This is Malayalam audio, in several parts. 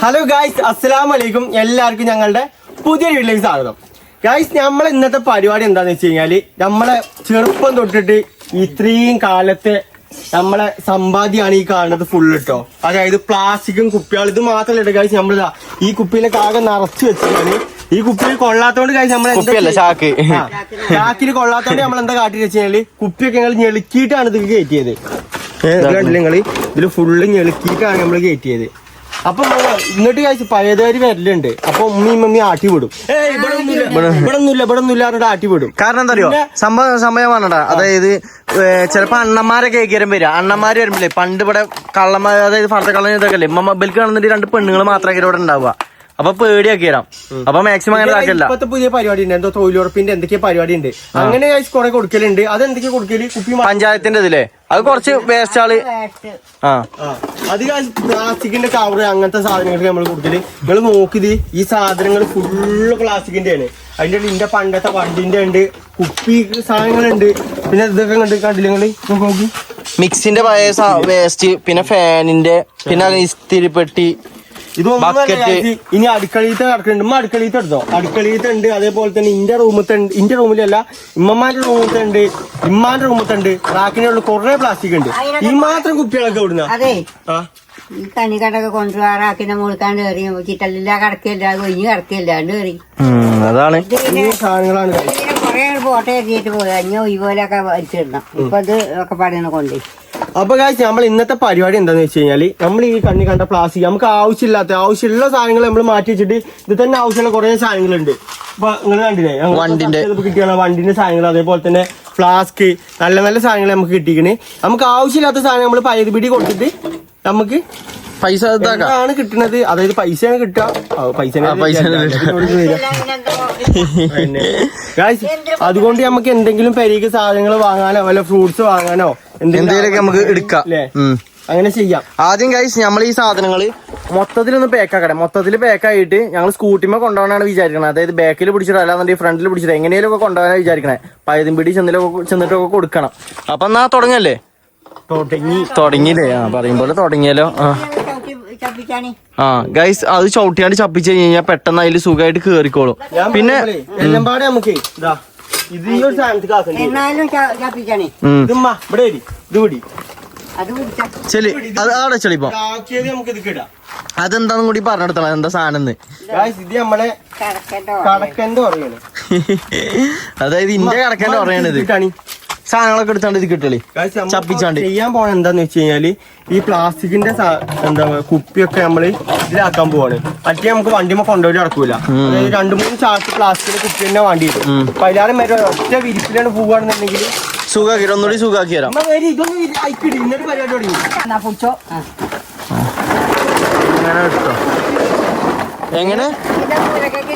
ഹലോ ഗായ്സ് അസ്സലാം വലൈക്കും എല്ലാവർക്കും ഞങ്ങളുടെ പുതിയ വീട്ടിലേക്ക് സ്വാഗതം. ഗായ്സ് നമ്മളെ ഇന്നത്തെ പരിപാടി എന്താന്ന് വെച്ച് കഴിഞ്ഞാൽ നമ്മളെ ചെറുപ്പം തൊട്ടിട്ട് ഇത്രയും കാലത്തെ നമ്മളെ സമ്പാദ്യമാണ് ഈ കാണുന്നത് ഫുൾ കേട്ടോ അതായത് പ്ലാസ്റ്റിക്കും കുപ്പികളും. ഇത് മാത്രമല്ല ഗായ്സ് നമ്മളിതാ ഈ കുപ്പിയിലൊക്കെ ആകെ നിറച്ചു വെച്ചിട്ടാണ്. ഈ കുപ്പിയിൽ കൊള്ളാത്തോണ്ട് കഴിച്ച് നമ്മളെ ചാക്ക്. ചാക്കിൽ കൊള്ളാത്തോണ്ട് നമ്മൾ എന്താ കാട്ടി വെച്ച് കഴിഞ്ഞാൽ കുപ്പിയൊക്കെ ഞങ്ങൾ ഞെളുക്കിയിട്ടാണ് ഇത് കയറ്റിയത് നിങ്ങൾ? ഇതിൽ ഫുള്ള് ഞെളുക്കിയിട്ടാണ് നമ്മൾ കയറ്റിയത്. അപ്പൊ എന്നിട്ട് ഇങ്ങോട്ട് കഴിച്ച് പഴയതുകാരി വരലുണ്ട്. അപ്പൊ ഉമ്മയും മമ്മി ആട്ടി വിടും. ഏയ് ഇവിടെ ഒന്നുമില്ല ഇവിടെ ഒന്നുമില്ല പറഞ്ഞിട്ട് ആട്ടി വിടും. കാരണം എന്താ അറിയോ സംഭവം സമയമാണടാ അതായത് ചിലപ്പോ അണ്ണന്മാരെ കേൾക്കാനും വരിക. അണ്ണന്മാര് വരുമ്പോഴേ പണ്ട് ഇവിടെ കള്ളന്മാർ അതായത് ഫർദ കള്ളം ഇതൊക്കെ അല്ലേ? മൊബൈൽ കാണുന്നുണ്ട് രണ്ട് പെണ്ണുങ്ങൾ മാത്രമേ ഇവിടെ ഉണ്ടാവുക. അപ്പൊ പേടിയാക്കി തരാം. അപ്പൊ മാക്സിമം അങ്ങനെ ഇതാക്കല്ല ഇപ്പത്തെ പുതിയ പരിപാടി ഉണ്ട് എന്തോ തൊഴിലുറപ്പിന്റെ എന്തൊക്കെയോ പരിപാടി ഉണ്ട് അങ്ങനെ കുറെ കൊടുക്കലുണ്ട്. അത് എന്തൊക്കെയാ കൊടുക്കൽ? കുപ്പി മാ- പഞ്ചായത്തിന്റെ ഇതില്ലേ അത് കുറച്ച് വേസ്റ്റ് ആൾ. ആ. ആ. അത് പ്ലാസ്റ്റിക്കിന്റെ കവർ അങ്ങനത്തെ സാധനങ്ങൾക്ക് നമ്മൾ കൊടുക്കൽ. നിങ്ങൾ നോക്കിത് ഈ സാധനങ്ങൾ ഫുള്ള് പ്ലാസ്റ്റിക്കിന്റെ ആണ് അതിന്റെ ഉള്ളിൽ ഇന്റെ പണ്ടത്തെ വണ്ടിന്റെ ഉണ്ട് കുപ്പി സാധനങ്ങളുണ്ട്. പിന്നെ ഇതൊക്കെ കണ്ട് കണ്ടില്ല നിങ്ങൾ? നോക്കി മിക്സിന്റെ പഴയ വേസ്റ്റ് പിന്നെ ഫാനിന്റെ പിന്നെ ഇസ്തിരിപ്പെട്ടി ഇതൊന്നും. ഇനി അടുക്കളീത്തെ നടക്കുന്നുണ്ട്. ഉമ്മ അടുക്കളീത്തെ എടുത്തോ? അടുക്കളീത്തെ ഉണ്ട് അതേപോലെ തന്നെ ഇന്റെ റൂമത്തെ ഉണ്ട് ഇന്റെ റൂമിലല്ല ഇമ്മമാന്റെ റൂമത്തെ ഉണ്ട് ഇമ്മാന്റെ റൂമത്തെ ഉണ്ട് റാക്കിന്റെ റാക്കിനുള്ള കുറെ പ്ലാസ്റ്റിക് ഉണ്ട്. ഈ മാത്രം കുപ്പികളൊക്കെ ഇവിടുന്ന ഈ ആ. ഈ റാക്കിന്റെ മുഴുക്കാണ്ട് കയറി. ചിട്ടലില്ല കടക്കില്ല കൊഞ്ഞ് കടക്കില്ലാണ്ട് കയറി. അതാണ്. ഈ സാധനങ്ങളാണ് കൊറേ ഫോട്ടോ എത്തിയിട്ട് പോയി. അഞ്ഞ ഒയ്യോലൊക്കെ വലിച്ചിടണം. ഇപ്പൊ ഇത് ഒക്കെ പറയുന്ന കൊണ്ടേ അപ്പൊ കാശ് നമ്മൾ ഇന്നത്തെ പരിപാടി എന്താന്ന് വെച്ച് കഴിഞ്ഞാൽ നമ്മൾ ഈ കണ്ണി കണ്ട പ്ലാസ്റ്റിക് നമുക്ക് ആവശ്യമില്ലാത്ത ആവശ്യമുള്ള സാധനങ്ങൾ നമ്മൾ മാറ്റി വെച്ചിട്ട് ഇത് തന്നെ ആവശ്യമുള്ള കുറെ സാധനങ്ങളുണ്ട്. അപ്പൊ നിങ്ങൾ കണ്ടില്ലേ? വണ്ടിന്റെ. കിട്ടിയാണ് വണ്ടിന്റെ സാധനങ്ങൾ അതേപോലെ തന്നെ ഫ്ലാസ്ക് നല്ല നല്ല സാധനങ്ങൾ നമുക്ക് കിട്ടിക്കണേ. നമുക്ക് ആവശ്യമില്ലാത്ത സാധനം നമ്മൾ പഴയത് പിടി കൊടുത്തിട്ട് നമുക്ക് പൈസ ആണ് കിട്ടണത്? കിട്ടുന്നത് അതായത് പൈസയാണ് കിട്ടുക. പൈസ പൈസ അതുകൊണ്ട് നമുക്ക് എന്തെങ്കിലും പെരീക്ക് സാധനങ്ങൾ വാങ്ങാനോ വല്ല ഫ്രൂട്ട്സ് വാങ്ങാനോ എന്തേലൊക്കെ നമുക്ക് എടുക്കാം. അങ്ങനെ ചെയ്യാം. ആദ്യം കഴിച്ച് നമ്മൾ ഈ സാധനങ്ങൾ മൊത്തത്തിലൊന്ന് പാക്കാക്കട്ടെ മൊത്തത്തിൽ പാക്കായിട്ട് ഞങ്ങൾ സ്കൂട്ടിമേ കൊണ്ടുപോകാനാണ് വിചാരിക്കണത്. അതായത് ബാക്കിൽ പിടിച്ചിട്ട് അല്ലാന്നുണ്ടെങ്കിൽ ഫ്രണ്ടിൽ പിടിച്ചിട്ട് എങ്ങനെയും ഒക്കെ കൊണ്ടുപോകാനാണ് വിചാരിക്കണേ. പയതും പിടി ചെന്നിലൊക്കെ ചെന്നിട്ടൊക്കെ കൊടുക്കണം. അപ്പൊ എന്നാ തുടങ്ങല്ലേ? തുടങ്ങി. തുടങ്ങിയില്ലേ? ആ പറയും പോലെ തുടങ്ങിയാലോ? ആ. ആ ഗൈസ് അത് ചവിട്ടിയാണ്ട് ചപ്പിച്ച് കഴിഞ്ഞാൽ പെട്ടെന്ന് അതിൽ സുഖമായിട്ട് കേറിക്കോളും. പിന്നെ എല്ലാം പാടെ നമുക്ക് ഇതാ. ഇത് ഈ ഒരു സാധനത്തിൽ ആക്കണ്ടേ എന്നാലും ചപ്പിച്ചാണി ഉം. ഇതുമ്മ ഇവിടെ വരി ഇത് പിടി. അത് കുടിച്ച ചെളി അത് ആടെ ചെളിപ്പോ ആക്കിയത് നമുക്ക് ഇത് കിടാം. അതെന്താന്നും കൂടി പറഞ്ഞെടുത്തണം എന്താ സാധനം ഇത് നമ്മളെ കടക്കട്ടോ കടക്കന്റെ പറയാണ് അതായത് ഇന്റെ കടക്കന്റെ പറയണത്. സാധനങ്ങളൊക്കെ എടുത്താണ്ട് ഇത് കിട്ടളി Guys, നമ്മളിപ്പോ ചപ്പിച്ചാണ്ട്. ചെയ്യാൻ പോണ എന്താന്ന് വെച്ച് കഴിഞ്ഞാൽ ഈ പ്ലാസ്റ്റിക്കിന്റെ എന്താ കുപ്പിയൊക്കെ നമ്മൾ ഇതിലാക്കാൻ പോവാണ്. മറ്റേ നമുക്ക് വണ്ടിമ കൊണ്ടുപോയി നടക്കൂല. രണ്ടു മൂന്ന് ചാക്ക് പ്ലാസ്റ്റിക്കിന്റെ കുപ്പി തന്നെ വേണ്ടി വരും അപ്പൊ ഒറ്റ വിരിപ്പിലാണ് പോവുകയാണെന്നുണ്ടെങ്കിൽ സുഖാക്കി ഒന്നുകൂടി സുഖാക്കി തരാം. ഇതൊന്നും പരിപാടി തുടങ്ങി. അങ്ങനെ എങ്ങനെ? ഇത് മൂലക്കൊക്കെ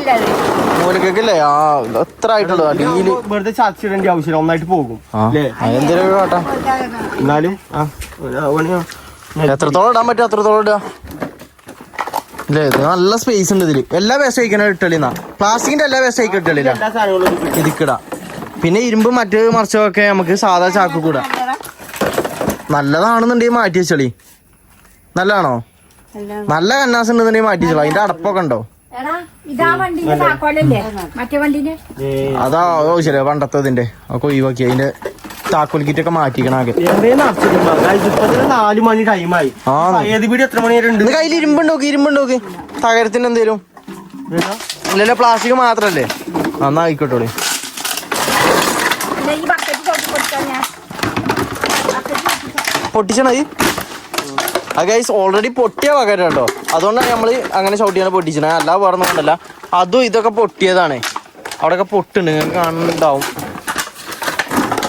മൂലക്കൊക്കെ ആ എത്ര ആയിട്ടുള്ളൂ അടിയിൽ വെറുതെ ചാച്ചിടേണ്ട ആവശ്യമില്ല ഒന്നായിട്ട് പോകും. എന്തെങ്കിലും കാട്ടാ? എന്നാലും ആ. എത്രത്തോളം ഇടാൻ പറ്റും അത്രത്തോളം ഇടാ? ഇല്ലേ ഇത് നല്ല സ്പേസ് ഉണ്ട് ഇതിൽ. എല്ലാ വേസ്റ്റ് അയക്കണ ഇട്ടളിന്നാ പ്ലാസ്റ്റിക്കിന്റെ എല്ലാ വേസ്റ്റ് അയക്ക ഇട്ടളില്ല ഇതിക്കിടാ പിന്നെ ഇരുമ്പ് മറ്റ് മറിച്ചൊക്കെ നമുക്ക് സാധാ ചാക്ക് കൂടാ. നല്ലതാണെന്നുണ്ടെങ്കിൽ മാറ്റി വെച്ചളി. നല്ലതാണോ? നല്ല കന്നാസ് ഉണ്ടെന്നുണ്ടെങ്കിൽ മാറ്റി വെച്ചോളൂ. അതിന്റെ അടപ്പൊക്കെ ഉണ്ടോ? അതാ ഓ ശരി പണ്ടത്തതിന്റെ ഒക്കെ ഒഴിവാക്കി. അതിന്റെ താക്കോൽ കിറ്റൊക്കെ മാറ്റിക്കണം ആകെ. എന്തേ നടത്തില്ല ഇപ്പൊ തന്നെ നാല് മണി ടൈമായി എത്ര മണി വരെ ഉണ്ട്? കയ്യിൽ ഇരുമ്പുണ്ടോക്കി ഇരുമ്പുണ്ടോക്കി തകരത്തിന് എന്തേലും? ഇല്ലല്ലോ പ്ലാസ്റ്റിക് മാത്രല്ലേ? എന്നാ ആയിക്കോട്ടെ പൊട്ടിച്ചണത്? ഗൈസ് ഓൾറെഡി പൊട്ടിയ പകരം കേട്ടോ. അതുകൊണ്ടാണ് നമ്മൾ അങ്ങനെ ചവിട്ടിയാണ് പൊട്ടിച്ചത് അല്ല വേറെ കൊണ്ടല്ല. അതും ഇതൊക്കെ പൊട്ടിയതാണ്. അവിടെയൊക്കെ പൊട്ടുണ്ട്. നിങ്ങൾക്ക് കാണുന്നുണ്ടാവും.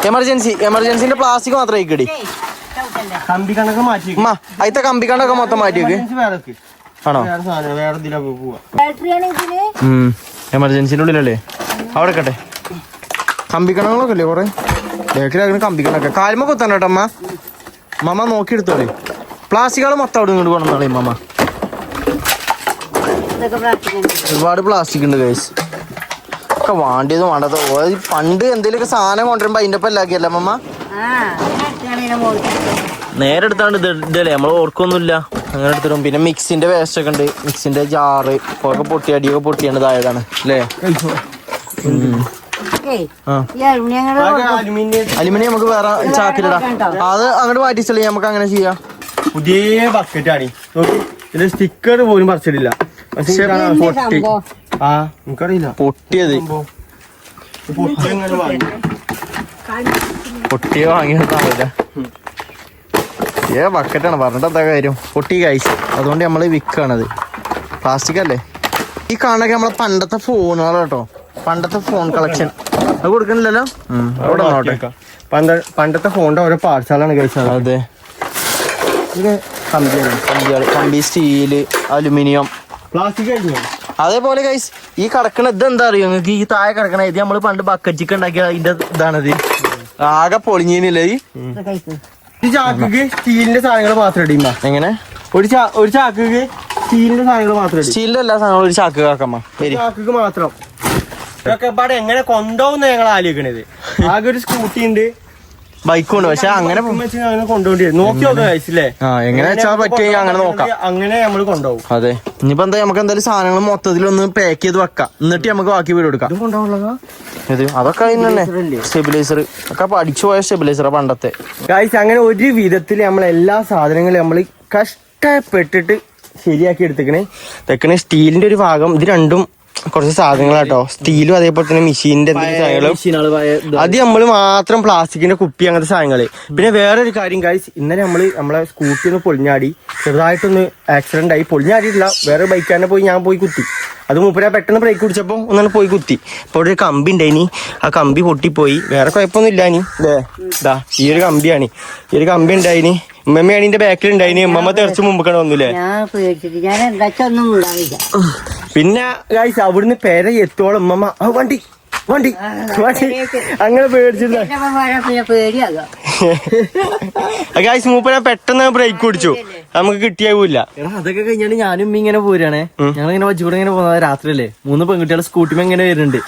എമർജൻസി എമർജൻസിന്റെ പ്ലാസ്റ്റിക് മാത്രമേ ഇക്കടി കമ്പി കണ്ടൊക്കെ മാറ്റി അതിത്തെ കമ്പിക്കണ്ടൊക്കെ മൊത്തം മാറ്റി വെക്ക്. ആണോ? വേറെ സാധനം വേറെ ഇതിലൊക്കെ പോവാ. ബാറ്ററിയാണ് ഇതിന് എമർജൻസിന്റെ ഉള്ളിലല്ലേ? അവിടെ കട്ടെ കമ്പിക്കണങ്ങളൊക്കെ അല്ലേ കുറെ? കമ്പി കമ്പിക്കണൊക്കെ കാൽമ കുത്താൻ കേട്ടോ അമ്മ മമ്മ നോക്കി എടുത്തോളേ പ്ലാസ്റ്റിക്കുകൾ മൊത്തം അവിടെ ഇങ്ങോട്ട് കൊണ്ടുവന്നോളേ ഇതൊക്കെ ഒരുപാട് പ്ലാസ്റ്റിക് ഉണ്ട് ഗൈസ് ഒക്കെ വേണ്ടിയത് വേണ്ടത്. പണ്ട് എന്തെങ്കിലുമൊക്കെ സാധനം കൊണ്ടുവരുമ്പോ അതിന്റെ ഒപ്പം അല്ലാക്കിയല്ല മമ്മ നേരെ എടുത്താണ്ട് ഇത് ഇതല്ലേ? നമ്മൾ ഓർക്കൊന്നുമില്ല. അങ്ങനെ എടുത്തിടും. പിന്നെ മിക്സിന്റെ വേസ്റ്റ് ഒക്കെ ഉണ്ട്. മിക്സിന്റെ ജാറ് ഒക്കെ പൊട്ടി അടിയൊക്കെ പൊട്ടിയാണ് ഇതായതാണ് അല്ലേ? അലുമിനിയം നമുക്ക് വേറെ ചാക്കിലിടാം. അത് അങ്ങോട്ട് മാറ്റിച്ചല്ലേ നമുക്ക് അങ്ങനെ ചെയ്യാം. പുതിയ ബക്കറ്റാണ് നോക്കി ഇതിന്റെ സ്റ്റിക്കർ പോലും പറിച്ചിട്ടില്ല. പൊട്ടി. ആ നമുക്കറിയില്ല പൊട്ടിയത്? പൊട്ടിയ വാങ്ങിയതാവില്ല. ഏ ബക്കറ്റാണ് പറഞ്ഞിട്ട് എന്താ കാര്യം? പൊട്ടി കഴിച്ചു അതുകൊണ്ട് നമ്മൾ വിൽക്കുകയാണത് പ്ലാസ്റ്റിക് അല്ലേ? ഈ കാണൊക്കെ നമ്മളെ പണ്ടത്തെ ഫോണുകൾ കേട്ടോ. പണ്ടത്തെ ഫോൺ കളക്ഷൻ അത് കൊടുക്കണില്ലല്ലോ? അവിടെ പണ്ടത്തെ ഫോണിന്റെ ഓരോ പാർട്സാണ് കഴിച്ചത് അതെ. ഇത് കമ്പിയാണ്. കമ്പികൾ കമ്പി സ്റ്റീൽ അലുമിനിയം. പ്ലാസ്റ്റിക് കഴിഞ്ഞു അതേപോലെ ഗൈസ് ഈ കിടക്കണ ഇത് എന്താ അറിയോ? നിങ്ങൾക്ക് ഈ താഴെ കിടക്കണ ഇത് നമ്മൾ പണ്ട് ബക്കറ്റ് ചിക്കൻ ഉണ്ടാക്കിയ അതിന്റെ ഇതാണത് ആകെ പൊളിഞ്ഞില്ലേ ഈ? ചാക്കിക്ക് സ്റ്റീലിന്റെ സാധനങ്ങൾ മാത്രം ഇടീമ്മ എങ്ങനെ? ഒരു ചാ ഒരു ചാക്കിക്ക് സ്റ്റീലിന്റെ സാധനങ്ങൾ മാത്രം സ്റ്റീലിന്റെ എല്ലാ സാധനങ്ങളും ഒരു ചാക്ക് കാക്കമ്മ ചാക്കിക്ക് മാത്രം. ഇതൊക്കെ പാടെ എങ്ങനെ കൊണ്ടുപോകുന്ന ഞങ്ങൾ ആലോചിക്കണത്? ആകെ ഒരു സ്കൂട്ടി ഉണ്ട്. ബൈക്കും ഉണ്ട് പക്ഷെ അങ്ങനെ വെച്ച് ആ എങ്ങനെ വെച്ചാൽ പറ്റുമെങ്കിൽ അങ്ങനെ നോക്കാം. അങ്ങനെ നമ്മൾ കൊണ്ടുപോകും. അതെ. ഇനിയിപ്പോ എന്താ നമുക്ക് എന്തായാലും സാധനങ്ങൾ മൊത്തത്തിൽ ഒന്ന് പാക്ക് ചെയ്ത് വെക്കാം. എന്നിട്ട് നമുക്ക് ബാക്കി വീട് കൊടുക്കാം ഇത് അതൊക്കെ അതിനല്ലേ സ്റ്റെബിലൈസർ ഒക്കെ പഠിച്ചു പോയ സ്റ്റെബിലൈസർ പണ്ടത്തെ. ഗായ്സ് അങ്ങനെ ഒരു വിധത്തിൽ നമ്മൾ എല്ലാ സാധനങ്ങളും നമ്മൾ കഷ്ടപ്പെട്ടിട്ട് ശരിയാക്കി എടുത്തേക്കണേ. തെക്കണേ സ്റ്റീലിന്റെ ഒരു ഭാഗം. ഇത് രണ്ടും കുറച്ച് സാധനങ്ങളാട്ടോ. സ്റ്റീലും അതേപോലെ തന്നെ മെഷീനിന്റെ എന്തെങ്കിലും സാധനങ്ങളും. അത് നമ്മൾ മാത്രം പ്ലാസ്റ്റിക്കിന്റെ കുപ്പി അങ്ങനത്തെ സാധനങ്ങൾ. പിന്നെ വേറൊരു കാര്യം കാര്യം ഇന്നലെ നമ്മൾ നമ്മളെ സ്കൂട്ടി ഒന്ന് പൊളിഞ്ഞാടി. ചെറുതായിട്ടൊന്ന് ആക്സിഡന്റ് ആയി. പൊളിഞ്ഞാടിയിട്ടില്ല. വേറെ ബൈക്കാരനെ പോയി ഞാൻ പോയി കുത്തി. അത് മൂപ്പര പെട്ടെന്ന് ബ്രേക്ക് പിടിച്ചപ്പോൾ ഒന്നാണ് പോയി കുത്തി. അപ്പോൾ ഒരു കമ്പി ഉണ്ടായിനി ആ കമ്പി പൊട്ടിപ്പോയി. വേറെ കുഴപ്പമൊന്നും ഇല്ല ഇനി ഇതാ ഈ ഒരു കമ്പിയാണ്. ഈ ഒരു കമ്പി ഉണ്ടായിനി. ഉമ്മമ്മയാണ് ഇതിന്റെ ബാക്കിൽ ഉണ്ടായിനി. ഉമ്മമ്മ തെറിച്ച് മുമ്പ് കണ്ടു ഞാൻ പിന്നെ ഗായ്സ് അവിടുന്ന് പേരെ എത്തോളം ഉമ്മമ്മ ആ വണ്ടി. വണ്ടി വണ്ടി. അങ്ങനെ പേടിച്ചില്ല ഗായ്സ് മൂപ്പര പെട്ടെന്ന് ബ്രേക്ക് പിടിച്ചു നമുക്ക് കിട്ടിയാവൂല എടാ അതൊക്കെ കഴിഞ്ഞാണ് ഞാനും ഇങ്ങനെ പോരാണേ. ഞങ്ങൾ ഇങ്ങനെ വച്ചുകൂടെ ഇങ്ങനെ പോകുന്നത് രാത്രിയല്ലേ? മൂന്ന് പെൺകുട്ടികൾ സ്കൂട്ടിമ ഇങ്ങനെ വരുന്നുണ്ട്.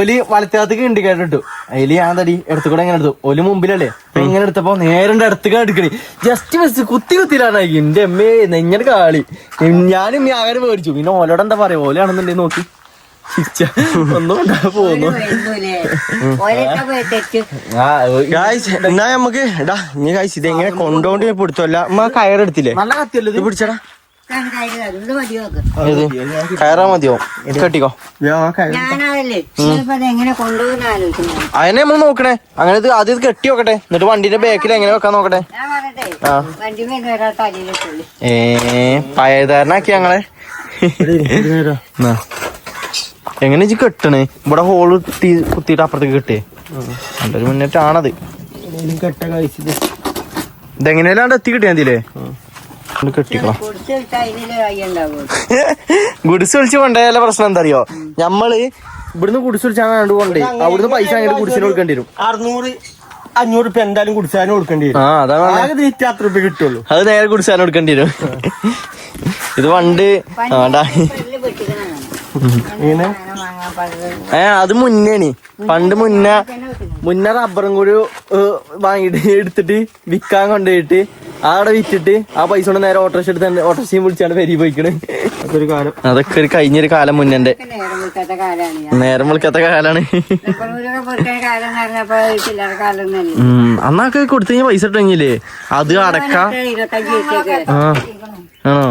ഒലി വലത്തേക്ക് ഉണ്ട്. കേട്ടിട്ടു അതിൽ ഞാൻ തടി എടുത്തു കൂടെ ഇങ്ങനെ എടുത്തു. ഒലി മുമ്പിലല്ലേ? ഇങ്ങനെ എടുത്തപ്പോ നേരെ അടുത്തേക്ക് എടുക്കണേ. ജസ്റ്റ് മിസ് കുത്തി കുത്തിയിലാണ് എന്റെ അമ്മേ നെഞ്ഞട് കാളി. ഞാനും ആകാരം മേടിച്ചു പിന്നെ ഓലോടെ എന്താ പറയാ? ഓലാണെന്നുണ്ടെങ്കിൽ നോക്കി. ചിരിച്ച. ഒന്നും ഗായ്സ് എന്നാ നമുക്ക് എടാ ഇനി ഗായ്സ് ഇത് എങ്ങനെ കൊണ്ടോണ്ട് പിടുത്തല്ല ഉമ്മ കയറെടുത്തില്ലേ നല്ല കത്തിയല്ലോ ഇത്? പിടിച്ചടാ. കയറാ മതിയോ? കെട്ടിക്കോ. അതിനെ നമ്മൾ നോക്കണേ. അങ്ങനെ ഇത് ആദ്യം ഇത് കെട്ടി നോക്കട്ടെ. എന്നിട്ട് വണ്ടിന്റെ ബാക്കിൽ എങ്ങനെ വെക്കാൻ നോക്കട്ടെ. ഏ പഴയതാരനാക്കി ഞങ്ങളെ. എങ്ങനെ ഇജ്ജ് കെട്ടണേ? ഇവിടെ ഹോൾ കുത്തി കുത്തിയിട്ട് അപ്പുറത്തേക്ക് കിട്ടേ. നല്ലൊരു മുന്നേറ്റാണത്. കെട്ട കഴിച്ചത് ഇതെങ്ങനെയല്ലാണ്ട് എത്തി കിട്ടിയാ മതിയില്ലേ ഒന്ന് കെട്ടിക്കോ. കൊടുത്തു വിട്ടാൽ അതിനുള്ള കൈ ഉണ്ടാവുള്ളൂ. ഗുഡ്സ് വിളിച്ച് കൊണ്ടുപോയാല പ്രശ്നം എന്താ അറിയോ? ഞമ്മൾ ഇവിടുന്ന് ഗുഡ്സ് വിളിച്ചാണ് കണ്ടു. കൊണ്ടേ അവിടുന്ന് പൈസ അങ്ങോട്ട് ഗുഡ്സിന് കൊടുക്കേണ്ടി വരും. അറുന്നൂറ് അഞ്ഞൂറ് റുപ്യ എന്തായാലും കുടിച്ചാലും കൊടുക്കേണ്ടി വരും. ആ അതാണ് അത്ര റുപ്യ കിട്ടുള്ളൂ. അത് നേരെ കുടിച്ചാലും കൊടുക്കേണ്ടി വരും. ഇത് പണ്ട് ആണ്ടാ പല്ല് പൊട്ടിക്കണതാണ് ഇങ്ങനെ സാധനം വാങ്ങാൻ പാടില്ല ഏ അത് മുന്നേണ്. പണ്ട് മുന്നേ മുന്നേ റബ്ബറും കൂടി വാങ്ങിട്ട് എടുത്തിട്ട് വിൽക്കാൻ കൊണ്ടുപോയിട്ട് അവിടെ വിറ്റിട്ട് ആ പൈസ കൊണ്ട് നേരെ ഓട്ടോറിക്ഷ എടുത്ത് ഓട്ടോറിക്ഷയും വിളിച്ചാണ് പെരി പോയിക്കണ്. അതൊരു കാലം. അതൊക്കെ ഒരു കഴിഞ്ഞൊരു കാലം മുന്നേ നേരം വിളിക്കാത്ത കാലാണ് അന്നൊക്കെ കൊടുത്തു കഴിഞ്ഞാൽ പൈസ ഇട്ടെങ്കിലേ അത് അടക്ക. ആ ആണോ?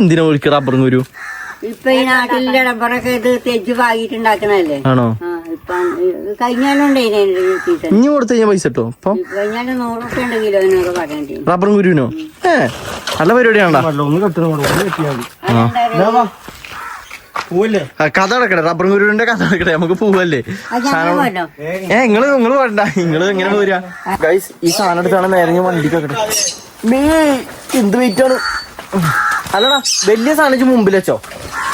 എന്തിനാ വിളിക്കുക റബ്ബറും കുരു ഇപ്പൊ ഈ നാട്ടിലെ റബ്ബറൊക്കെ ഇത് തെജ് വാങ്ങിയിട്ടുണ്ടാക്കണല്ലേ ആണോ ഇനി കൊടുത്തു കഴിഞ്ഞാൽ പൈസ കിട്ടോ? ഇപ്പൊ റബ്ബറും കുരുവിനോ? ഏ നല്ല പരിപാടിയാണോ. കഥ അടക്കട്ടെ റബ്ബറും കുരുവിന്റെ കഥ അടക്കട്ടെ നമുക്ക് പോവല്ലേ? അത് ഏ നിങ്ങൾ നിങ്ങൾ വേണ്ട നിങ്ങൾ എങ്ങനെ പോരാ ഗൈസ് ഈ സാധനം എടുത്താണ് നേരെ വണ്ടിക്ക് വെക്കട്ടെ എന്ത് വെയിറ്റ് ആണ്? അല്ലടാ വലിയ സാധനം മുമ്പിൽ വെച്ചോ.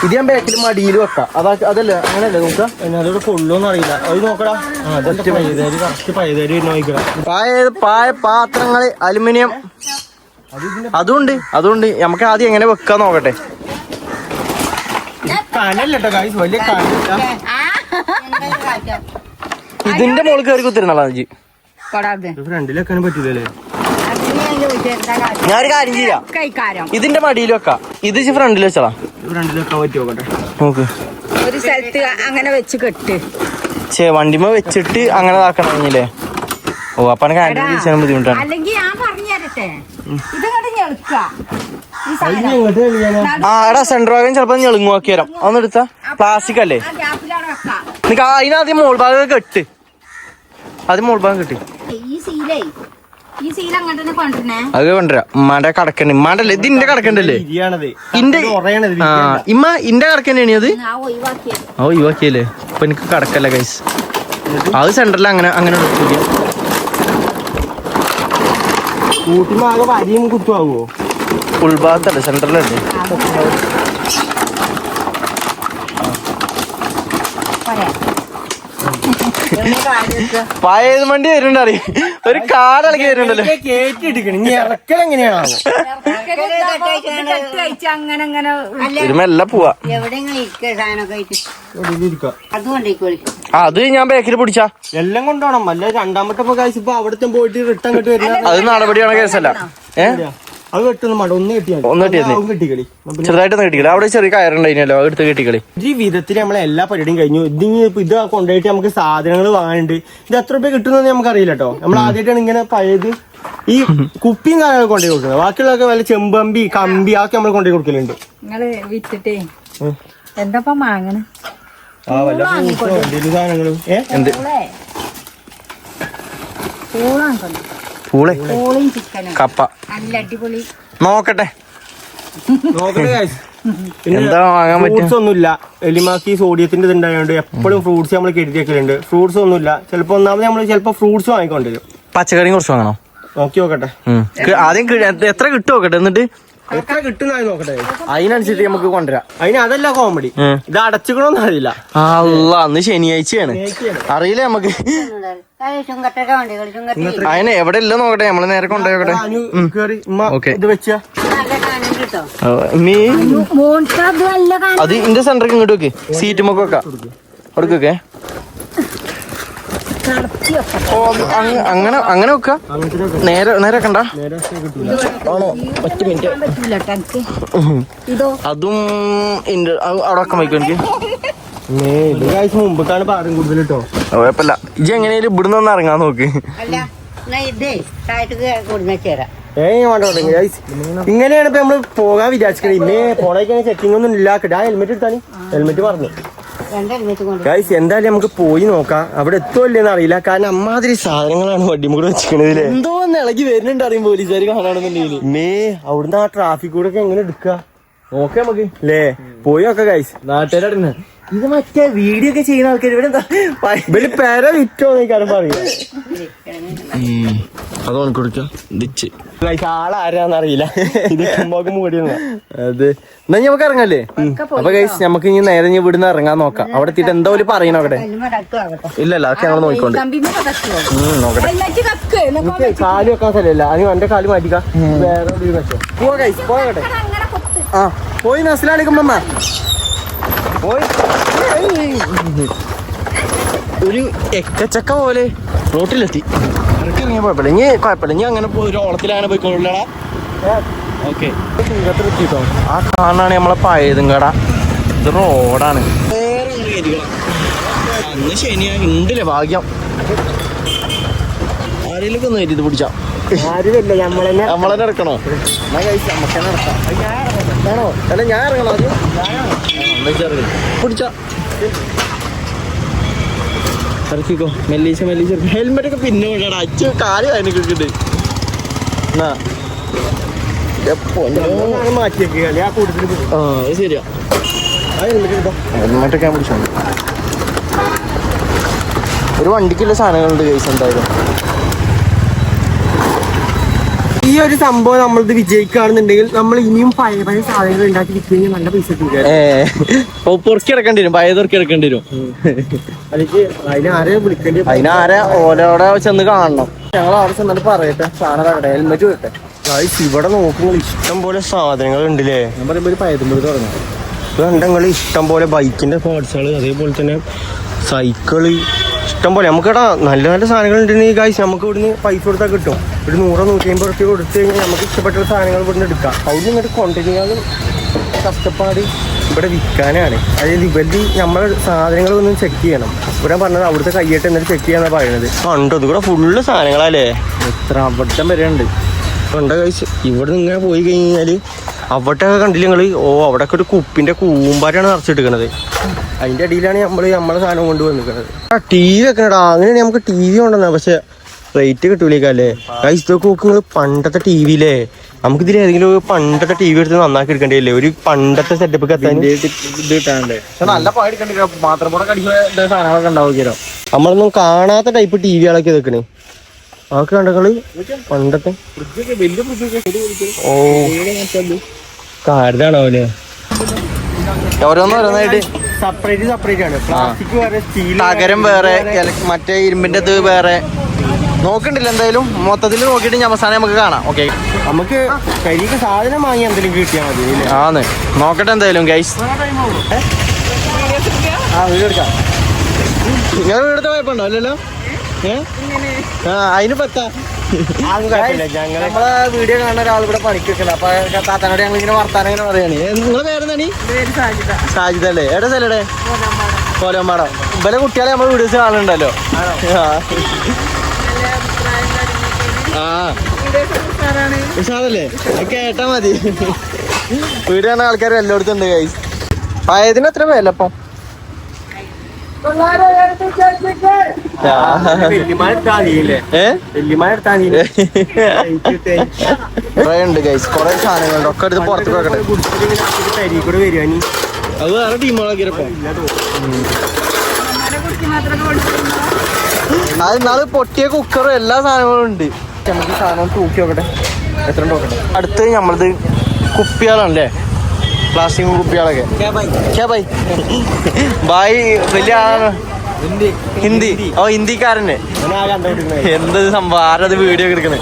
ഇത് ഞാൻ ബാക്കിൽ മടിയിൽ വെക്കാം. അതാ അതല്ല അങ്ങനല്ലേ നോക്ക പിന്നെ അതോടെ കൊള്ളുമെന്ന് അറിയില്ല. അത് നോക്കടാ. പഴയതാരി കറക്റ്റ് പഴയതാരി പായ പായ പാത്രങ്ങൾ അലുമിനിയം. അതുണ്ട് അതുണ്ട്. നമുക്ക് ആദ്യം എങ്ങനെ വെക്കാൻ നോക്കട്ടെ. കനല്ലോ വലിയ കനല്ല ഇതിന്റെ മോൾ കയറി കുത്തിരുന്നാളാ ഫ്രണ്ടിൽ വെക്കാനും പറ്റൂലല്ലേ? വീട്ടിൽ എന്താ കാര്യം? ഞാനൊരു കാര്യം ചെയ്യാം. കൈക്കാരം ഇതിന്റെ മടിയിൽ വെക്കാം. ഇത് ഫ്രണ്ടിൽ വെച്ചതാ. ഫ്രണ്ടിൽ വെക്കാൻ പറ്റുമോ നോക്ക്. ഒരു സ്ഥലത്ത് അങ്ങനെ വെച്ച് കെട്ട്. ചേ വണ്ടിമ വെച്ചിട്ട് അങ്ങനെ ആക്കണമെങ്കിലേ ഓ അപ്പൊ എനിക്ക് ഹാൻഡിൽ ചെയ്യാൻ ബുദ്ധിമുട്ടാണ്. അല്ലെങ്കിൽ ഞാൻ പറഞ്ഞു തരട്ടെ? ഇതങ്ങോട്ട് ഞെളുക്ക ഈ അതിന് സാധനം. എങ്ങോട്ട് കളിക്കാനാ? ആ എടാ സെൻട്രൽ ഭാഗം ചിലപ്പോ ഞെളുങ്ങുവാക്കി തരാം ഒന്ന് എടുത്താ പ്ലാസ്റ്റിക് അല്ലേ? ആ ഗ്യാപ്പിലാണ് വെക്കാം. നിനക്ക് അതിനാദ്യം മോൾ ഭാഗം കെട്ട്. അത് മോൾ ഭാഗം കെട്ടി. ഈ സീലേ. അത് കൊണ്ടുവരാം. ഉമ്മാന്റെ കടക്കണ്ട്. ഉമ്മാന്റെ അല്ലേ? ഇത് ഇന്റെ കടക്കണ്ടല്ലേ? ഇന്റെ ആ ഇമ്മ ഇന്റെ കടക്കന്നെയാണ് അത്? ആ ഒഴിവാക്കിയല്ലേ? അപ്പൊ എനിക്ക് കടക്കല്ല കൈസ് അത് സെന്ററിൽ അങ്ങനെ അങ്ങനെ ഉൾഭാഗത്തല്ലേ? സെന്ററിലല്ലേ പോരെ. പഴയത് വണ്ടി വരുന്നുണ്ട് അറിയും? ഒരു കാടിളക്കി വരുന്നുണ്ടല്ലോ കേട്ടിട്ടിക്കണ ഇനി ഇറക്കൽ എങ്ങനെയാണോ അങ്ങനെ അങ്ങനെ ഒരു മെല്ലെ പോവാ. അത് ഞാൻ ബാക്കിൽ പിടിച്ചാ. എല്ലാം കൊണ്ടോണം? അല്ല രണ്ടാമത്തെ കാശ് ഇപ്പൊ അവിടുത്തെ പോയിട്ട് റിട്ടേൺ കിട്ടി വരുന്ന അത് നടപടിയാണ് കേസല്ല? ഏ? അത് വെട്ടൊന്നും വേണ്ട ഒന്ന് കിട്ടിയാൽ ഒന്ന് കിട്ടിയാൽ മതി. കിട്ടിക്കളി. ചെറുതായിട്ടൊന്ന് കിട്ടിക്കളി. അവിടെ ചെറിയ കയറുണ്ടായിരുന്നല്ലോ എടുത്ത് കെട്ടിക്കളി. ഈ വിധത്തിൽ നമ്മളെ എല്ലാ പരിപാടിയും കഴിഞ്ഞു. ഇതിന് ഇപ്പൊ ഇത് കൊണ്ടുപോയിട്ട് നമുക്ക് സാധനങ്ങൾ വാങ്ങാനുണ്ട്. ഇത് എത്ര രൂപ കിട്ടുന്ന നമുക്ക് അറിയില്ല കേട്ടോ നമ്മൾ ആദ്യമായിട്ടാണ് ഇങ്ങനെ പഴയത്. ഈ കുപ്പിയും കാര്യങ്ങളും കൊണ്ടുപോയി കൊടുക്കുന്നത്. ബാക്കിയുള്ളതൊക്കെ വല്ല ചെമ്പമ്പി കമ്പി അതൊക്കെ നമ്മൾ കൊണ്ടുപോയി കൊടുക്കലുണ്ട്. നിങ്ങൾ വിറ്റിട്ടേ. മാങ്ങണ്? ആ വല്ല സാധനങ്ങളും. ഏ? എന്ത് പൂളെ. പൂളയും ചിക്കനും. കപ്പ. നല്ല അടിപൊളി. നോക്കട്ടെ. എന്താ വാങ്ങാൻ ഫ്രൂട്ട്സ് ഒന്നുമില്ല. എലിമാക്കി സോഡിയത്തിന്റെ ഇത് ഉണ്ടായതുകൊണ്ട് എപ്പോഴും ഫ്രൂട്ട്സ് നമ്മൾ കരുതി വെക്കലുണ്ട് ഫ്രൂട്ട്സ് ഒന്നുമില്ല. ചിലപ്പോ ഒന്നാമത് നമ്മൾ ചിലപ്പോ ഫ്രൂട്ട്സ് വാങ്ങിക്കൊണ്ടിരും പച്ചക്കറിയും കുറച്ച് വാങ്ങണോ? നോക്കി നോക്കട്ടെ. ആദ്യം എത്ര- എത്ര കിട്ടും നോക്കട്ടെ എന്നിട്ട്? എത്ര കിട്ടുന്നതായി നോക്കട്ടെ. അതിനനുസരിച്ച് നമുക്ക് കൊണ്ടുവരാം. അതിന് അതല്ല കോമഡി. ഇത് അടച്ചുക്കണമെന്ന് അറിയില്ല. അല്ല അന്ന് ശനിയാഴ്ചയാണ്. അറിയില്ല നമുക്ക്? അതിന് എവിടെ ഇല്ല നോക്കട്ടെ നമ്മൾ നേരെ കൊണ്ടുപോയോട്ടെ. ഇത് വെച്ച. നീ അത് ഇന്റെ സെന്ററിൽ ഇങ്ങോട്ട് വെക്കേ. സീറ്റ് മൊക്കെ വെക്കാം. വെക്കാം. ഓ അത് അങ്ങ- അങ്ങനെ അങ്ങനെ വെക്ക? നേരെ നേരെ കണ്ട? ആണോ? ഒറ്റ മിനിറ്റ് അതും അവിടെ വെക്കാൻ വയ്ക്കും എനിക്ക്? പാടും കൂടുതൽ കേട്ടോ കുഴപ്പമില്ല എങ്ങനെയാലും ഇവിടുന്ന് ഒന്ന് ഇറങ്ങാൻ നോക്ക്. ഇങ്ങനെയാണ് ഇപ്പൊ നമ്മൾ പോകാൻ വിചാരിച്ചത് ഇന്നേ പോണേക്കാണ് ചെക്കിംഗ് ഒന്നും ഇല്ല ആ ഹെൽമെറ്റ് എടുത്താൽ. ഹെൽമെറ്റ് പറഞ്ഞു ഗൈസ് എന്തായാലും നമുക്ക് പോയി നോക്കാം. അവിടെ എത്തുമല്ലേന്ന് അറിയില്ല. കാരണം അമ്മാതിരി സാധനങ്ങളാണ് വണ്ടിമുകൂടെ വെച്ചിരിക്കണതില്ലേ എന്തോ ഒന്ന് ഇളകി വരുന്നുണ്ട് അറിയും പോലീസുകാർ കാണാണെന്നുണ്ടെങ്കിൽ മേ അവിടുന്ന് ആ ട്രാഫിക് കൂടെ ഒക്കെ എങ്ങനെ എടുക്കുക നോക്കാം നമുക്ക്. അല്ലേ പോയി നോക്കാം ഗൈസ് നാട്ടുകാരുടെ ഇത് മറ്റേ വീഡിയോ ഒക്കെ ചെയ്യുന്ന ആൾക്കാർ ഇവിടെ എന്താ ഇവർ പേര വിറ്റോ എന്നൊക്കെ പറയും അത് ഉണക്കൊടുക്കാം ദിച്ച്. ഗൈസ് ആളാരാന്ന് അറിയില്ല ഇത് ചുമ്മാക്ക് മൂടിയെന്ന അത്. എന്നാ ഇനി നമുക്ക് ഇറങ്ങല്ലേ? അപ്പൊ ഗൈസ് നമുക്ക് ഇനി നേരെ ഇനി ഇവിടുന്ന് ഇറങ്ങാൻ നോക്കാം. അവിടെ എത്തിയിട്ട് എന്തോ ഒരു പറയണോ അവിടെ? ഇല്ലല്ല ഇല്ല ഇല്ല അതൊക്കെ ഞങ്ങൾ നോക്കിക്കൊണ്ട്. നോക്കട്ടെ. കാൽ വെക്കാൻ സ്ഥലമില്ല. അത് എന്റെ കാൽ മാറ്റിക്കാം. വേറെ പോകട്ടെ ആ പോയി നസിലാളിക്കുമ്പോ ഒരു എക്കച്ചക്ക പോലെ റോട്ടിലെത്തി. എനിക്ക് ഇറങ്ങിയ കുഴപ്പമില്ല ഇനി കുഴപ്പമില്ല. ഇനി അങ്ങനെ പോയി ഒരു ഓളത്തിലാണ് പോയിക്കൊള്ളടാ ഓക്കെ. സിംഗത്തിലെത്തിട്ടോ ആ കാണാണ് നമ്മളെ പഴയതും കട. ഇത് റോഡാണ്. അന്ന് ശനിയാ ഉണ്ടല്ലേ ഭാഗ്യം. ആരെങ്കിലും ഒന്ന് കയറ്റി ഇത് പിടിച്ചാ. നമ്മളെന്നെ ഇറക്കാം. ആണോ? അല്ല ഞാൻ ഇറങ്ങണോ അത് പിടിച്ച. ഇറക്കിക്കോ. മെല്ലീച്ച മെല്ലീച്ച. ഹെൽമെറ്റ് ഒക്കെ പിന്നെ അച്ഛൻ അച്ഛ കാൽ അതിനൊക്കെ എന്നാ. മാറ്റിയേക്ക് അല്ലെ ആ കൂട്ടത്തിൽ പോയി. ആ അത് ശരിയാ. ഒരു വണ്ടിക്കുള്ള സാധനങ്ങളുണ്ട് കേസ് എന്തായാലും. ഈ ഒരു സംഭവം നമ്മളിത് വിജയിക്കുകയാണെന്നുണ്ടെങ്കിൽ നമ്മൾ ഇനിയും പഴയ പഴയ സാധനങ്ങൾ ഉണ്ടാക്കി വിൽക്കുകയും നല്ല പൈസ പൊറുക്കി ഇറക്കേണ്ടി വരും പഴയ തുറക്കി ഇറക്കേണ്ടി വരും. വിളിക്കേണ്ടി അതിനാരെ ഓരോടെ ചെന്ന് കാണണം. ഞങ്ങൾ അവിടെ ചെന്നിട്ട് പറയട്ടെ സാധനം അവിടെ ഹെൽമെറ്റ് വിട്ടെ ഇവിടെ നോക്കുമ്പോൾ ഇഷ്ടം പോലെ സാധനങ്ങൾ ഉണ്ടല്ലേ? ഞാൻ പറയുമ്പോൾ ഒരു പയതുമ്പോൾ തുടങ്ങാം. ഇത് ഇഷ്ടം പോലെ ബൈക്കിന്റെ പാർട്സുകൾ അതേപോലെ തന്നെ സൈക്കിൾ ഇഷ്ടം പോലെ. നമുക്ക് നല്ല നല്ല സാധനങ്ങൾ ഉണ്ടെങ്കിൽ ഗായ്സ് നമുക്ക് ഇവിടുന്ന് പൈസ കൊടുത്താൽ കിട്ടും. ഒരു നൂറോ നൂറ്റി അമ്പത് റുപ്യ കൊടുത്തു കഴിഞ്ഞാൽ നമുക്ക് ഇഷ്ടപ്പെട്ട സാധനങ്ങൾ ഇവിടുന്ന് എടുക്കാം. അവിടെ ഇങ്ങോട്ട് കൊണ്ടുവരുന്നത് കഷ്ടപ്പാട് ഇവിടെ വിൽക്കാനാണ്. അതായത് ഇവർ നമ്മളെ സാധനങ്ങളൊന്നും ചെക്ക് ചെയ്യണം. ഇവിടെ പറഞ്ഞത് അവിടുത്തെ കയ്യിട്ട് എന്നിട്ട് ചെക്ക് ചെയ്യാന്നാ പറയുന്നത് കണ്ടോ ഇവിടെ കൂടെ ഫുള്ള് സാധനങ്ങളല്ലേ? എത്ര അബദ്ധം വരെയുണ്ട്. കണ്ട കഴിച്ച് ഇവിടെ ഇങ്ങനെ പോയി കഴിഞ്ഞാൽ അവിടെ ഒക്കെ കണ്ടില്ല നിങ്ങൾ ഓ അവിടെ ഒക്കെ ഒരു കുപ്പിന്റെ കൂമ്പാരാണ് നിറച്ചിട്ടിരിക്കണത്. അതിന്റെ അടിയിലാണ് നമ്മൾ നമ്മളെ സാധനം കൊണ്ടുവന്നിരിക്കുന്നത് ആ ടി വി വെക്കണടാ. അങ്ങനെയാണ് നമുക്ക് ടി വി കൊണ്ടുവന്നത് പക്ഷെ റേറ്റ് കിട്ടൂലേക്കല്ലേ ഗൈസ് ഇതൊക്കെ നോക്ക് നിങ്ങൾ പണ്ടത്തെ ടി വിയിലേ നമുക്ക് ഇതിൽ ഏതെങ്കിലും പണ്ടത്തെ ടി വി എടുത്ത് നന്നാക്കി എടുക്കണ്ടേ ഒരു പണ്ടത്തെ സെറ്റപ്പ് നമ്മളൊന്നും കാണാത്ത ടൈപ്പ് ടി വികളൊക്കെ ഇതൊക്കെ ആക്കി കണ്ടങ്ങൾ പണ്ടത്തെ. ഓ. കാർഡാണോ അല്ലേ ഓരോന്ന് ഓരോന്നായിട്ട്. സെപ്പറേറ്റ് സെപ്പറേറ്റ് ആണ്. പ്ലാസ്റ്റിക് വേറെ സ്റ്റീൽ തകരം വേറെ മറ്റേ ഇരുമ്പിന്റെ ഇത് വേറെ. നോക്കണ്ടില്ല എന്തായാലും. മൊത്തത്തിൽ നോക്കിയിട്ട് ഞാൻ അവസാനം നമുക്ക് കാണാം. ഓക്കെ നമുക്ക് കരിക്ക് സാധനം വാങ്ങി എന്തെങ്കിലും കിട്ടിയാൽ മതി? ആന്ന്. നോക്കട്ടെ എന്തായാലും ഗൈസ് ആ വീട് എടുക്കാം. നിങ്ങൾ വീടത്തെ കുഴപ്പമുണ്ടോ? അല്ലല്ലോ? അതിന് പത്താ. നമ്മളെ വീഡിയോ കാണുന്ന ഒരാൾ ഇവിടെ പണിക്ക് വെക്കല അപ്പൊ താത്താനോട് ഞങ്ങൾ ഇങ്ങനെ വർത്താനം ഇങ്ങനെ പറയാണ്. നിങ്ങളെ പേരെന്താണ്? പേര് സാജിത അല്ലേ? എവിടെ സ്ഥലടെ കോലമ്പാടം. ഇവരെ കുട്ടികളെ നമ്മൾ വീഡിയോസ് കാണുന്നുണ്ടല്ലോ. ആ. ഉഷാറല്ലേ? കേട്ടാ മതി. വീട് കാണുന്ന ആൾക്കാർ എല്ലായിടത്തും ഉണ്ട് കൈസ് പയതിന് എത്ര വില അപ്പം ഉണ്ട് ഗൈസ് കൊറേ സാധനങ്ങളുണ്ട്. ഒക്കെ എടുത്ത് പുറത്ത് വെക്കട്ടെ. അത് വേറെ ടീമുകളൊക്കെ അത് ഇന്നാൾ പൊട്ടിയ കുക്കറും എല്ലാ സാധനങ്ങളും ഉണ്ട്. നമുക്ക് സാധനം തൂക്കി നോക്കട്ടെ. എത്ര നോക്കട്ടെ? അടുത്ത് നമ്മളത് കുപ്പികളാണല്ലേ പ്ലാസ്റ്റിക് കുപ്പികളൊക്കെ ബൈ. ബായ് വലിയ ആളാണ്. ഹിന്ദി. ഓ ഹിന്ദിക്കാരന്. എന്ത് സംഭവം? ആരത് വീഡിയോ എടുക്കണേ?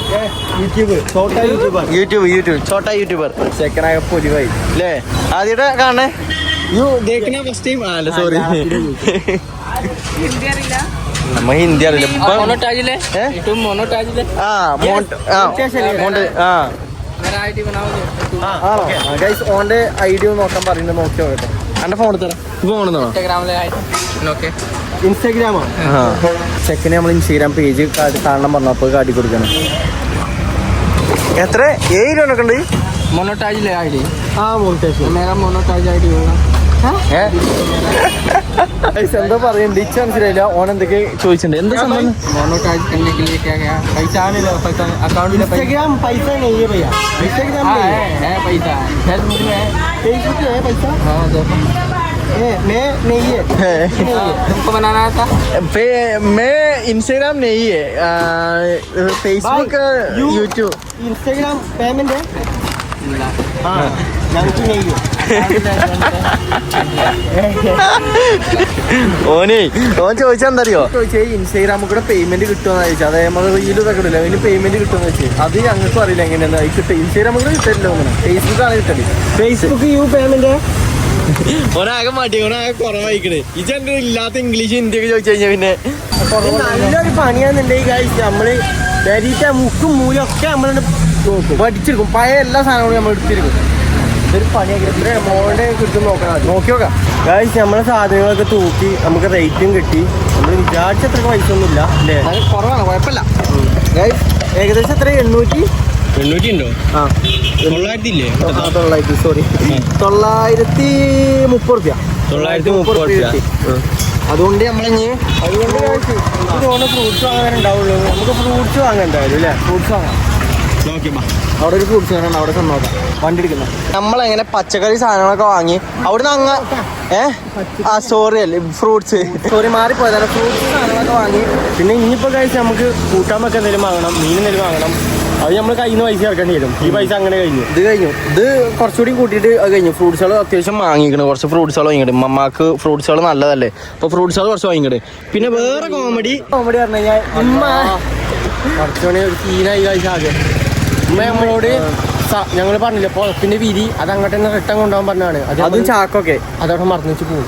യൂട്യൂബ്. Short YouTube. യൂട്യൂബ് ചോട്ടാ യൂട്യൂബർ. സെക്കൻഡായ പൊലിവായി. അല്ലേ ആദ്യത്തെ കാണണേ? യു ഫസ്റ്റ് ടൈം അല്ല സോറി ഹിന്ദി അറിയില്ല. നമ്മ ഹിന്ദി അറിയില്ല ഇപ്പൊ ഏ? ആ മോണ്ട് ആ മോണ്ട് ആ ആണോ ഗൈസ് ഓന്റെ ഐഡിയ നോക്കാൻ പറയുന്നത് നോക്കി നോക്കട്ടെ എന്റെ ഫോൺ എടുത്തറ ഫോൺ ഇൻസ്റ്റാഗ്രാമോ ചെക്കനെ നമ്മൾ ഇൻസ്റ്റാഗ്രാം പേജ് കാണണം പറഞ്ഞപ്പോൾ കാട്ടി കൊടുക്കണം എത്ര ഏഴ് രൂപ ഉണ്ട് मोनोटाइज ले आईडी ആ മോണിറ്റേഷൻ मेरा मोनोटाइज आईडी होगा ഏ? Guys, എന്താ പറയണ്ട് ഇച്ച മനസ്സിലായില്ല ഓൻ എന്തൊക്കെ ചോദിച്ചിട്ടുണ്ട് എന്താ സംഭവം मोनोटाइज करने के लिए क्या क्या पैसा आने लगा पैसा अकाउंट में पैसा इंस्टाग्राम पैसा नहीं है भैया इंस्टाग्राम हाँ नहीं है है है पैसा फेसबुक में है फेसबुक में है पैसा हाँ देखो है मैं नहीं है नहीं है तुमको बनाना आता पे- मैं इंस्टाग्राम नहीं है Facebook Bye. You- YouTube Instagram payment है ചെയ്തിട്ടില്ല ഓനെ ഓൻ ചോദിച്ചെന്തറിയോ ഇൻസ്റ്റാഗ്രാമിൽ കൂടെ പേയ്മെന്റ് കിട്ടുമെന്ന് ചോദിച്ചാൽ അതായത് നമ്മൾ റീലൊക്കെ കിട്ടില്ല അതിന് പേയ്മെന്റ് കിട്ടുമെന്ന് വെച്ച് അത് ഞങ്ങൾക്കും അറിയില്ല എങ്ങനെയാണ് അത് കിട്ടും. ഇൻസ്റ്റാഗ്രാമിൽ കൂടെ കിട്ടില്ല ഫേസ്ബുക്ക് ആണ് കിട്ടൽ ഫേസ്ബുക്ക് യു പേയ്മെന്റ് ഒരാകെ മാറ്റി ഒരാകെ കുറവായിക്കണേ. ഈ ചെണ്ട ഇല്ലാത്ത ഇംഗ്ലീഷ് ഹിന്ദിയൊക്കെ ചോദിച്ചു കഴിഞ്ഞാൽ പിന്നെ നല്ലൊരു പണിയാന്നുണ്ടെങ്കിൽ നമ്മൾ മുക്കും മൂലൊക്കെ നമ്മളാണ് നോക്കും. പഠിച്ചെടുക്കും പഴയ എല്ലാ സാധനങ്ങളും നമ്മൾ എടുത്തിരിക്കും. ഇതൊരു പണിയാക്കി. മോളുടെ എമൗണ്ട് കിട്ടും നോക്കണം നോക്കി നോക്കാം. ഗായ്സ് നമ്മളെ സാധനങ്ങളൊക്കെ തൂക്കി നമുക്ക് റേറ്റും കിട്ടി. നമ്മൾ വിചാരിച്ച അത്ര പൈസ ഒന്നുമില്ല അല്ലേ? കുറവാണ് കുഴപ്പമില്ല. ഗായ്സ് ഏകദേശം എത്ര എണ്ണൂറ്റി? എണ്ണൂറ്റി ഉണ്ടോ? ആ. തൊള്ളായിരത്തി ഇല്ലേ ആ, തൊള്ളായിരത്തി സോറി തൊള്ളായിരത്തി മുപ്പത് റുപ്യ. തൊള്ളായിരത്തി മുപ്പത് റുപ്യ. അതുകൊണ്ട് നമ്മളിഞ്ഞ് അതുകൊണ്ട് തോന്നുന്നു ഫ്രൂട്ട്സ് വാങ്ങാനുണ്ടാവുള്ളൂ. നമുക്ക് ഫ്രൂട്ട്സ് വാങ്ങാൻ അല്ലേ? ഫ്രൂട്ട്സ് വാങ്ങാം. അവിടെ ഒരു ഫ്രൂട്ട്സ് ആണ് അവിടെ നോക്കാം. വണ്ടി എടുക്കുന്ന. നമ്മളെങ്ങനെ പച്ചക്കറി സാധനങ്ങളൊക്കെ വാങ്ങി. അവിടുന്ന് അങ്ങ് ഏ? ആ സോറി അല്ലേ ഫ്രൂട്ട്സ് സോറി മാറിപ്പോയതാണ്. ഫ്രൂട്ട്സ് സാധനങ്ങളൊക്കെ വാങ്ങി. പിന്നെ ഇനിയിപ്പോൾ കഴിച്ച് നമുക്ക് കൂട്ടാൻ വെക്കാൻ എന്തെങ്കിലും വാങ്ങണം മീൻ എന്തെങ്കിലും വാങ്ങണം. അത് നമ്മൾ കയ്യിൽ നിന്ന് പൈസ ഇറക്കേണ്ടി വരും. ഈ പൈസ അങ്ങനെ കഴിഞ്ഞു. ഇത് കഴിഞ്ഞു. ഇത് കുറച്ചുകൂടി കൂട്ടിയിട്ട് അത് കഴിഞ്ഞു. ഫ്രൂട്ട്സുകൾ അത്യാവശ്യം വാങ്ങിക്കണം. കുറച്ച് ഫ്രൂട്ട്സുകൾ വാങ്ങിക്കണ്. മമ്മാക്ക് ഫ്രൂട്ട്സുകൾ നല്ലതല്ലേ? അപ്പൊ ഫ്രൂട്ട്സുകൾ കുറച്ച് വാങ്ങിക്കണേ. പിന്നെ വേറെ കോമഡി കോമഡി പറഞ്ഞു കഴിഞ്ഞാൽ കുറച്ചുകൂടി ഒരു സീനായി കഴിച്ച ആകെ. ഉമ്മ നമ്മളോട് ഞങ്ങൾ പറഞ്ഞില്ല പുറത്തിന്റെ വിരി അത് അങ്ങോട്ട് തന്നെ റിട്ടേൺ കൊണ്ടുപോകാൻ പറഞ്ഞാണ് അത് ചാക്കൊക്കെ. അതവിടെ മറന്നു വെച്ച് പോകും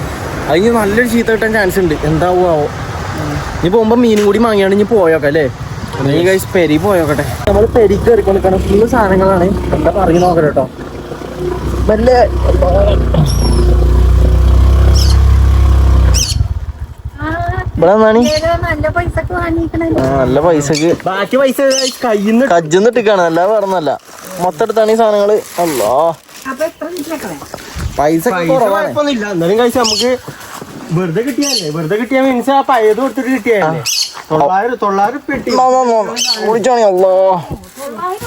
അതിന് നല്ലൊരു ചീത്ത കിട്ടാൻ ചാൻസ് ഉണ്ട്. എന്താവോ ഇനി പോകുമ്പോ മീനും കൂടി വാങ്ങിയാണ് ഇനി പോയോക്കെ അല്ലേ? പെരി പോയോക്കട്ടെ. നമ്മൾ പെരിക്ക് കയറിക്കൊണ്ടിരിക്കണം ഫുള്ള് സാധനങ്ങളാണ്. എന്താ പറഞ്ഞു നോക്കട്ടെ കേട്ടോ വല്ല ഇവിടെ നല്ല പൈസക്ക് ബാക്കി പൈസ കയ്യിന്ന് കജ്ജിന്ന് ഇട്ടിക്കാണ്. അല്ല പറഞ്ഞല്ല മൊത്തം എടുത്താണ് ഈ സാധനങ്ങൾ. അല്ലോ പൈസ കുഴപ്പമൊന്നുമില്ല. എന്നാലും കഴിച്ച് നമുക്ക് വെറുതെ കിട്ടിയാലേ വെറുതെ കിട്ടിയ മീൻസ് ആ പഴയത് കൊടുത്തിട്ട് കിട്ടിയാലേ. തൊള്ളായിരം തൊള്ളായിരം പെട്ടി കുടിച്ചാണി അല്ലോ തൊള്ളായിരം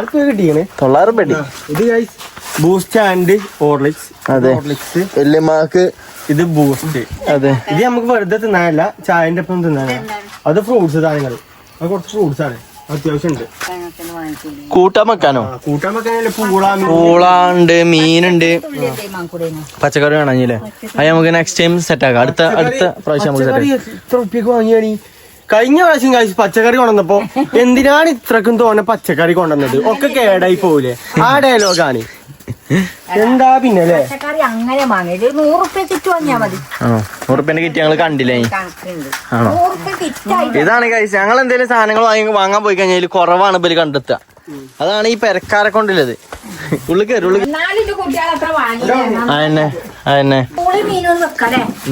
ഉറുപ്പിക കിട്ടിയാണ് തൊള്ളായിരം പെട്ടി ഇത് ഗൈസ് ബൂസ്റ്റ് ആൻഡ് ഓർലിക്സ് അതെ. ഓർലിക്സ് വല്യമ്മക്ക് ഇത് ബൂസ്റ്റ് അതെ. ഇത് നമുക്ക് വെറുതെ തിന്നാനല്ല ചായന്റെ ഒപ്പം തിന്നാനാണ് അത് ഫ്രൂട്ട്സ് താരങ്ങൾ അത് കുറച്ച് ഫ്രൂട്ട്സ് ആണ്. അത്യാവശ്യം ഉണ്ട്. സാധനത്തിന് വാങ്ങിച്ചില്ലേ കൂട്ടാൻ വെക്കാനോ? കൂട്ടാൻ വെക്കാനല്ലേ? പൂളാ മീൻ. പൂളാണ്ട് മീനുണ്ട്. പച്ചക്കറി വേണമെങ്കിലേ അത് നമുക്ക് നെക്സ്റ്റ് ടൈം സെറ്റ് ആക്കാം. അടുത്ത അടുത്ത പ്രാവശ്യം നമുക്ക് സെറ്റ് എത്ര ഉപ്പിക്ക് വാങ്ങിയാണ് കഴിഞ്ഞ പ്രാവശ്യം കഴിച്ച് പച്ചക്കറി കൊണ്ടുവന്നപ്പോ എന്തിനാണ് ഇത്രക്കും തോന്നെ പച്ചക്കറി കൊണ്ടുവന്നത്? ഒക്കെ കേടായി പോവില്ലേ ആ ഡയലോഗാണ് എന്താ പിന്നെ അല്ലേ? പച്ചക്കറി അങ്ങനെ വാങ്ങിയത് ഒരു നൂറ് റുപ്യ കിറ്റ് വാങ്ങിയാ മതി. ആണോ നൂറുപ്യന്റെ കിറ്റ് ഞങ്ങൾ കണ്ടില്ലേ? ഇതാണ് കഴിച്ച് ഞങ്ങൾ എന്തെങ്കിലും സാധനങ്ങൾ വാങ്ങി വാങ്ങാൻ പോയി കഴിഞ്ഞാൽ കുറവാണ് ഇവർ കണ്ടെത്തുക. അതാണ് ഈ പെരക്കാരെ കൊണ്ടുള്ളത്. ഉള്ളു കയറി ഉള്ളു അതന്നെ അതന്നെ. പുളി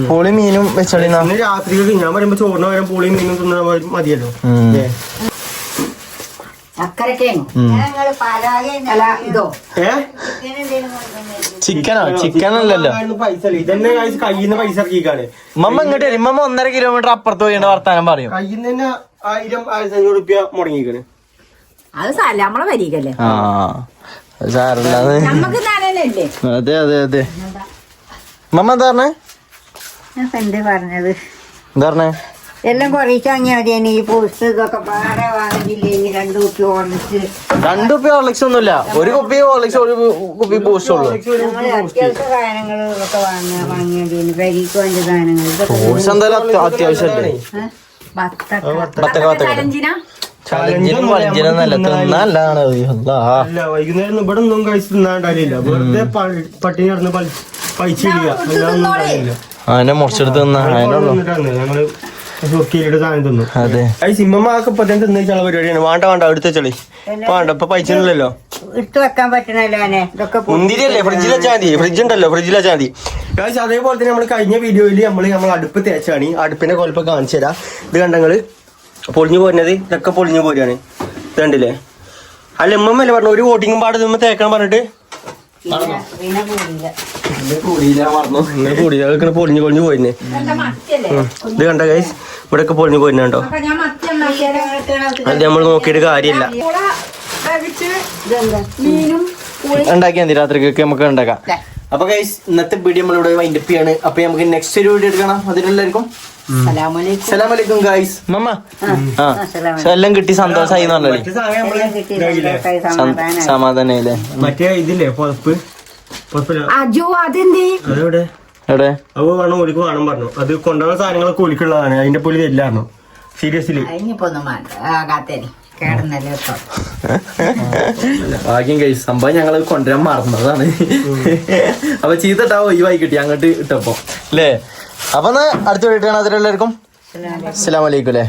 പുളി മീനും വെച്ചോളി രാത്രി ഞാൻ പറയുമ്പോ ചോറിന് പകരം പുളിയും മീനും തിന്നാൻ മതി- മതിയല്ലോ. അല്ല? ഇതോ? ഏ? ചിക്കനോ? ചിക്കൻ അല്ലല്ലോ പൈസ ഇല്ല. ഇതന്നെ കഴിച്ച് കയ്യിൽ നിന്ന് പൈസ ഇറക്കിക്കാണ് മമ്മ ഇങ്ങോട്ട് വരും. മമ്മ ഒന്നര കിലോമീറ്റർ അപ്പുറത്ത് പോയിട്ട് വർത്താനം പറയും. കയ്യിൽ നിന്ന് തന്നെ ആയിരം ആയിരത്തി അഞ്ഞൂറ് റുപ്യ മുടങ്ങിക്കാണ് അത് സാരല്ല നമ്മളെ വരികല്ലേ ആ അത് അതെ അതെ അതെ. മമ്മ എന്താ പറഞ്ഞേ? ഞാൻ എന്തേ പറഞ്ഞത്? എന്താ പറഞ്ഞേ? എല്ലാം വാങ്ങിയാൽ മതി ഈ പോസ്റ്റ് ഇതൊക്കെ പാടെ വാങ്ങിയില്ലെങ്കിൽ രണ്ടു കുപ്പി ഓർണിച്ച് രണ്ടു കുപ്പി ഹോർലിക്സ് ഒന്നുമില്ല. ഒരു കുപ്പി ഹോർലിക്സ് ഒരു കുപ്പി ബൂസ്റ്റ് ഉള്ളു. അത്യാവശ്യ സാധനങ്ങൾ പെരീക്ക് വേണ്ട ഇതൊക്കെ ബൂസ്റ്റ് എന്തായാലും അത്യ- അത്യാവശ്യമല്ലേ ഏ? ബത്തക്ക ബത്തക്ക ബത്തക്ക ചലഞ്ചിനും? വലഞ്ചിനും നല്ല തിന്നല്ലാണ് അല്ലാ വൈകുന്നേരം ഇവിടെ ഒന്നും കഴിച്ച് തിന്നാണ്ടായില്ല വെറുതെ പട്ടിണി കിടന്ന് ഉണ്ടായില്ല അതിനെ മുറിച്ചെടുത്ത് തിന്നാ അതിനുള്ളൂ പരിപാടിയാണ്? വേണ്ട വേണ്ട എടുത്ത ചെളി വേണ്ട ഇപ്പൊ പൈച്ചില്ലല്ലോ ഇട്ട് വെക്കാൻ പറ്റണല്ലോ ഇതൊക്കെ പൊ- മുന്തിരി അല്ലേ ഫ്രിഡ്ജിൽ വെച്ചാൽ മതി. ഫ്രിഡ്ജ് ഉണ്ടല്ലോ ഫ്രിഡ്ജിൽ വെച്ചാൽ മതി. അതേപോലെ തന്നെ നമ്മൾ കഴിഞ്ഞ വീഡിയോയിൽ നമ്മൾ നമ്മൾ അടുപ്പ് തേച്ചാണ്. അടുപ്പിനെ അടുപ്പിന്റെ കൊലപ്പം കാണിച്ചു തരാം. ഇത് കണ്ടങ്ങൾ പൊളിഞ്ഞു പോരുന്നത്? ഇതൊക്കെ പൊളിഞ്ഞു പോരുകയാണ് ഇത് കണ്ടില്ലേ? അല്ല ഉമ്മല്ലേ പറഞ്ഞു ഒരു വോട്ടിങ്ങും പാട് തേക്കണം തേക്കാൻ പറഞ്ഞിട്ട്. കൂടിയില്ല. ഇങ്ങനെ കൂടിയില്ല അതൊക്കെ പൊളിഞ്ഞു പൊളിഞ്ഞു പോയിന്നെ. ഇത് കണ്ട ഗൈസ് ഇവിടെ ഒക്കെ പൊളിഞ്ഞു പോരുന്ന കേട്ടോ അത് നമ്മൾ നോക്കിയിട്ട് കാര്യമില്ല. ഉണ്ടാക്കിയാൽ മതി രാത്രിക്കൊക്കെ നമുക്ക് ഉണ്ടാക്കാം. അപ്പൊ ഗൈസ് ഇന്നത്തെ വീഡിയോ നമ്മളിവിടെ വൈൻഡപ്പ് ചെയ്യാണ്. അപ്പൊ നമുക്ക് നെക്സ്റ്റ് ഒരു വീഡിയോ എടുക്കണം. അതിലെല്ലാവർക്കും സലാമലൈക്കും. ഗൈസ് മമ്മ എല്ലാം കിട്ടി സന്തോഷമായി എന്ന് പറഞ്ഞല്ലേ മറ്റേ സാധനം നമ്മൾ എല്ലാം കിട്ടി ഇതാക്കിയില്ലേ? സമാധാനം സമാധാനായില്ലേ? മറ്റേ ഇതില്ലേ അജോ അതെന്തേ? അതെവിടെ? എവിടെ? അത് വേണം ഒലിക്ക് വേണം പറഞ്ഞു. അത് കൊണ്ടുവന്ന സാധനങ്ങളൊക്കെ ഒലിക്കുള്ളതാണ് അതിന്റെ പൊലി തരില്ലായിരുന്നു. സീരിയസ്ലി ഭാഗ്യം കഴിച്ചു സംഭവം ഞങ്ങൾ കൊണ്ടുവരാൻ മറന്നതാണ്. അപ്പൊ ചീത്തട്ടാ ഒഴിവായി കിട്ടി. അങ്ങോട്ട് ഇട്ടപ്പോ. അല്ലേ അപ്പൊ അടുത്ത വീട്ടിലാണ് അതിലെല്ലാവർക്കും അസ്സലാമലൈക്കും അല്ലേ?